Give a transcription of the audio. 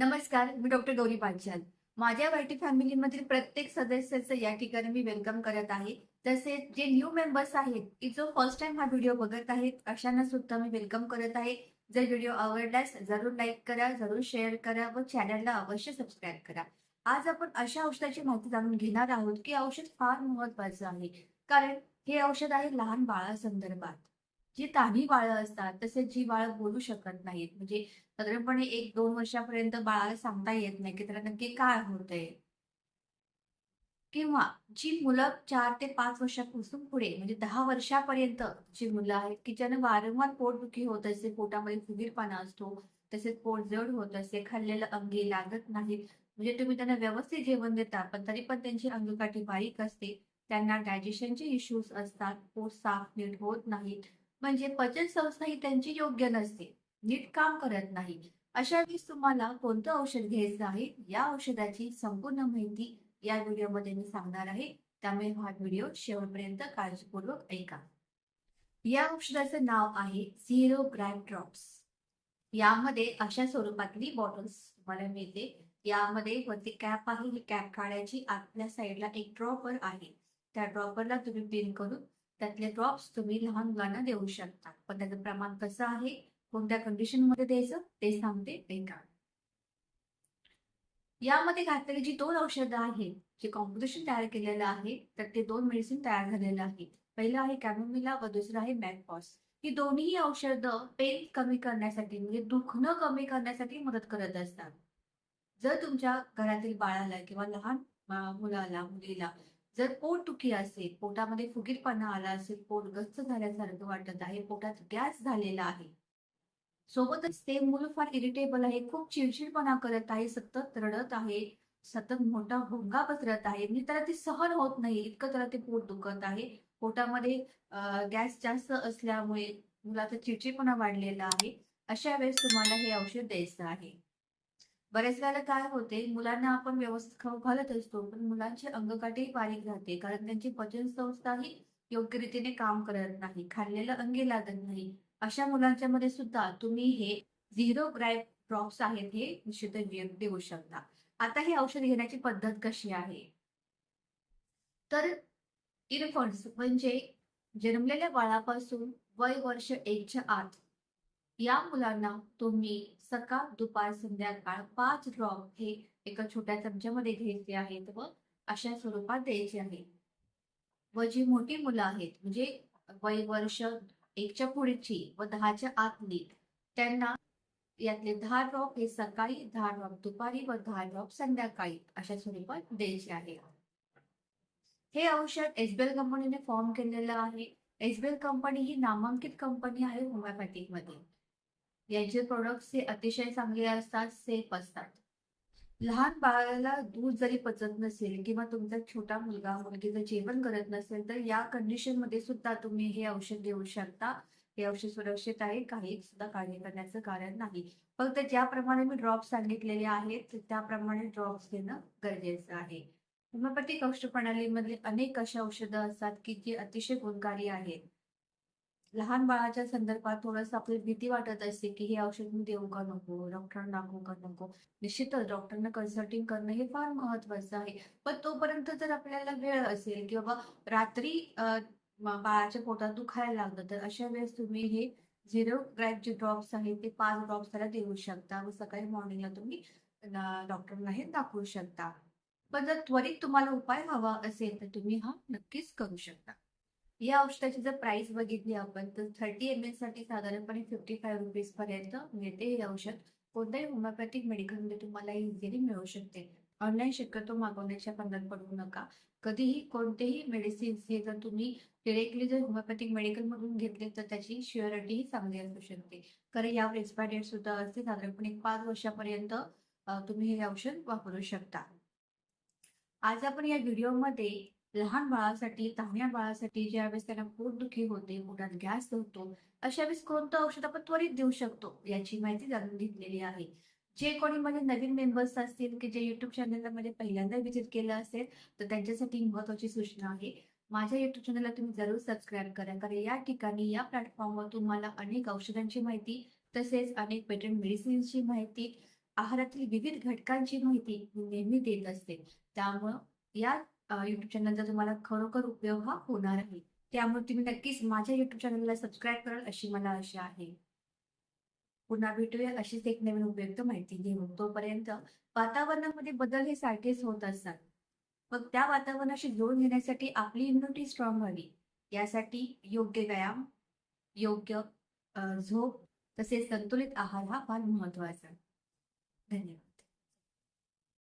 नमस्कार मी डॉक्टर गौरी पांचाल. माझ्या वायटी फॅमिलीमधील प्रत्येक सदस्याचं या ठिकाणी मी वेलकम करत आहे. तसेच जे न्यू मेंबर्स आहेत की जो फर्स्ट टाइम हा व्हिडिओ बघत आहेत अशांना सुद्धा मी वेलकम करत आहे. जर व्हिडिओ आवडल्यास जरूर लाईक करा जरूर शेअर करा व चॅनलला अवश्य सबस्क्राईब करा. आज आपण अशा औषधाची माहिती जाणून घेणार आहोत की औषध फार महत्वाचं आहे. कारण हे औषध आहे लहान बाळासंदर्भात. जी तान्ही बाळं असतात तसेच जी बाळ बोलू शकत नाहीत. म्हणजे साधारणपणे एक दोन वर्षापर्यंत बाळाला सांगता येत नाही की त्याला नक्की काय होतंय. किंवा जी मुलं चार ते पाच वर्षापासून पुढे म्हणजे दहा वर्षापर्यंत जी मुलं आहेत की ज्यांना वारंवार पोटदुखी होत असते पोटामध्ये फुगीरपणा असतो तसेच पोट जड होत असते खाल्लेलं अंगी लागत नाही म्हणजे तुम्ही त्यांना व्यवस्थित जेवण देता पण तरी पण त्यांची अंगकाठी बारीक असते त्यांना डायजेशनचे इश्यूज असतात पोट साफ नीट होत नाहीत म्हणजे पचन संस्था ही त्यांची योग्य नसते. नीट काम करत नाही. अशा वेळेस तुम्हाला कोणतं औषध घ्यायचं आहे? या औषधाची संपूर्ण माहिती या व्हिडिओमध्ये मी सांगणार आहे. त्यामुळे हा व्हिडिओ शेवटपर्यंत काळजीपूर्वक ऐका. या औषधाचं नाव आहे झिरो ग्रॅम ड्रॉप्स. यामध्ये अशा स्वरूपातली बॉटल्स तुम्हाला मिळते. यामध्ये वरती कॅप आहे. ही कॅप काढायची आतल्या साईडला एक ड्रॉपर आहे. त्या ड्रॉपरला तुम्ही पिन करून त्यातले ड्रॉप्स तुम्ही लहान मुलांना देऊ शकता. पण त्याचं प्रमाण कसं आहे? कोणत्या कंडिशनमध्ये द्यायचं? ते सांगते बेकार यामध्ये घातलेली जी दोन औषधं आहेत जे कॉम्पोजिशन तयार केलेलं आहे तर ते दोन मेडिसिन तयार झालेलं आहे. पहिलं आहे कॅमोमिला व दुसरं आहे मॅकपॉस ही दोन्ही औषधं पेन कमी करण्यासाठी म्हणजे दुखणं कमी करण्यासाठी मदत करत असतात. जर तुमच्या घरातील बाळाला किंवा लहान मुलाला मुलीला जर पोट दुखी असेल पोटामध्ये फुगीरपणा आला असेल पोट गच्च झाल्यासारखं वाटत आहे पोटात गॅस झालेला आहे. सोबतच ते मुलं फार इरिटेबल आहे खूप चिडचिडपणा करत आहे सतत रडत आहे सतत मोठा भोंगा पसरत आहे. म्हणजे त्याला ते सहन होत नाही इतकं त्याला ते पोट दुखत आहे. पोटामध्ये गॅस जास्त असल्यामुळे मुलाचा चिडचिडपणा वाढलेला आहे. अशा वेळेस तुम्हाला हे औषध द्यायचं आहे. बऱ्याच वेळेला काय होते मुलांना आपण व्यवस्थित खाऊ घालत असतो पण मुलांची अंगकाठी बारीक राहते कारण त्यांची पचन संस्था ही योग्य रीतीने काम करत नाही खाल्लेलं अंगी लागत नाही. अशा मुलांच्या मध्ये सुद्धा तुम्ही हे झिरो ग्राय ड्रॉप्स आहेत हे निश्चित देऊ शकता. आता हे औषध घेण्याची पद्धत कशी आहे? तर इरफंड्स म्हणजे जन्मलेल्या बाळापासून वय वर्ष एकच्या आत या मुलांना तुम्ही सकाळ दुपार संध्याकाळ पाच ड्रॉप हे एका छोट्या चमच्यामध्ये घ्यायचे आहेत व अशा स्वरूपात द्यायचे आहे. व जी मोठी मुलं आहेत म्हणजे वय वर्ष एकच्या पुढची व दहाच्या आतली त्यांना यातले दहा ड्रॉप हे सकाळी दहा ड्रॉप दुपारी व दहा ड्रॉप संध्याकाळी अशा स्वरूपात द्यायचे आहे. हे औषध एसबीएल कंपनीने फॉर्म केलेलं आहे. एसबीएल कंपनी ही नामांकित कंपनी आहे होमिओपॅथिकमध्ये यांचे प्रोडक्ट्स हे अतिशय चांगले असतात सेफ असतात. लहान बाळाला दूध जरी पचत नसेल किंवा तुमचा छोटा मुलगा मुलगी जर जेवण करत नसेल तर या कंडिशनमध्ये सुद्धा तुम्ही हे औषध देऊ शकता. हे औषध सुरक्षित आहे काही सुद्धा काळजी करण्याचं कारण नाही. फक्त ज्याप्रमाणे मी ड्रॉप्स सांगितलेले आहेत त्याप्रमाणे ड्रॉप्स घेणं गरजेचं आहे. होमिओपॅथिक औषध प्रणालीमध्ये अनेक अशा औषधं असतात की जी अतिशय गुणकारी आहेत. लहान बाळाच्या संदर्भात थोडंसं आपली भीती वाटत असते की हे औषध मी देऊ का नको डॉक्टरांना दाखवू का नको? निश्चितच डॉक्टरना कन्सल्टिंग करणं हे फार महत्वाचं आहे. पण तोपर्यंत जर आपल्याला वेळ असेल की बाबा रात्री बाळाच्या पोटात दुखायला लागलं तर अशा वेळेस तुम्ही हे झिरो ग्रॅम जे ड्रॉप्स आहेत ते पाच ड्रॉप्स त्याला देऊ शकता. व सकाळी मॉर्निंगला तुम्ही डॉक्टरना डॉक्टरला हे दाखवू शकता. पण जर त्वरित तुम्हाला उपाय हवा असेल तर तुम्ही हा नक्कीच करू शकता. या औषधाची जर प्राइस बघितली आपण तर थर्टी एम एलसाठी साधारणपणे फिफ्टी फाय रुपीज पर्यंत मिळते हे औषध. कोणत्याही होमिओपॅथिक मेडिकलमध्ये तुम्हाला इझिली मिळू शकते. ऑनलाईन शक्यतो मागवण्याच्या पंधरात पडू नका. कधीही कोणतेही मेडिसिन्स हे जर तुम्ही डिरेक्टली जर होमिओपॅथिक मेडिकल मधून घेतले तर त्याची शिअरिटी ही चांगली असू शकते. कारण यावर एक्सपायर डेट सुद्धा असते. साधारणपणे पाच वर्षापर्यंत तुम्ही हे औषध वापरू शकता. आज आपण या व्हिडिओमध्ये लहान बाळासाठी तहान्या बाळासाठी ज्यावेळेस त्यांना पोटदुखी होते पोटात गॅस होतो अशा वेळेस कोणतं औषध आपण त्वरित देऊ शकतो याची माहिती जाणून घेतलेली आहे. जे कोणी माझे नवीन मेंबर्स असतील की जे युट्यूब चॅनलला मध्ये पहिल्यांदा व्हिजिट केलं असेल तर त्यांच्यासाठी महत्वाची सूचना आहे. माझ्या युट्यूब चॅनलला तुम्ही जरूर सबस्क्राईब करा कारण या ठिकाणी या प्लॅटफॉर्मवर तुम्हाला अनेक औषधांची माहिती तसेच अनेक पेटंट मेडिसिन्सची माहिती आहारातील विविध घटकांची माहिती मी नेहमी देत असते. त्यामुळं या युट्यूब चॅनलचा तुम्हाला खरोखर उपयोग हा होणार आहे. त्यामुळे तुम्ही नक्कीच माझ्या युट्यूब चॅनलला सबस्क्राईब कराल अशी मला आशा आहे. पुन्हा भेटूया अशीच एक नवीन उपयुक्त माहिती घेऊन. तोपर्यंत वातावरणामध्ये बदल हे सारखेच होत असतात. मग त्या वातावरणाशी जोडून घेण्यासाठी आपली इम्युनिटी स्ट्रॉंग व्हावी. यासाठी योग्य व्यायाम योग्य झोप तसेच संतुलित आहार हा फार महत्त्वाचा धन्यवाद.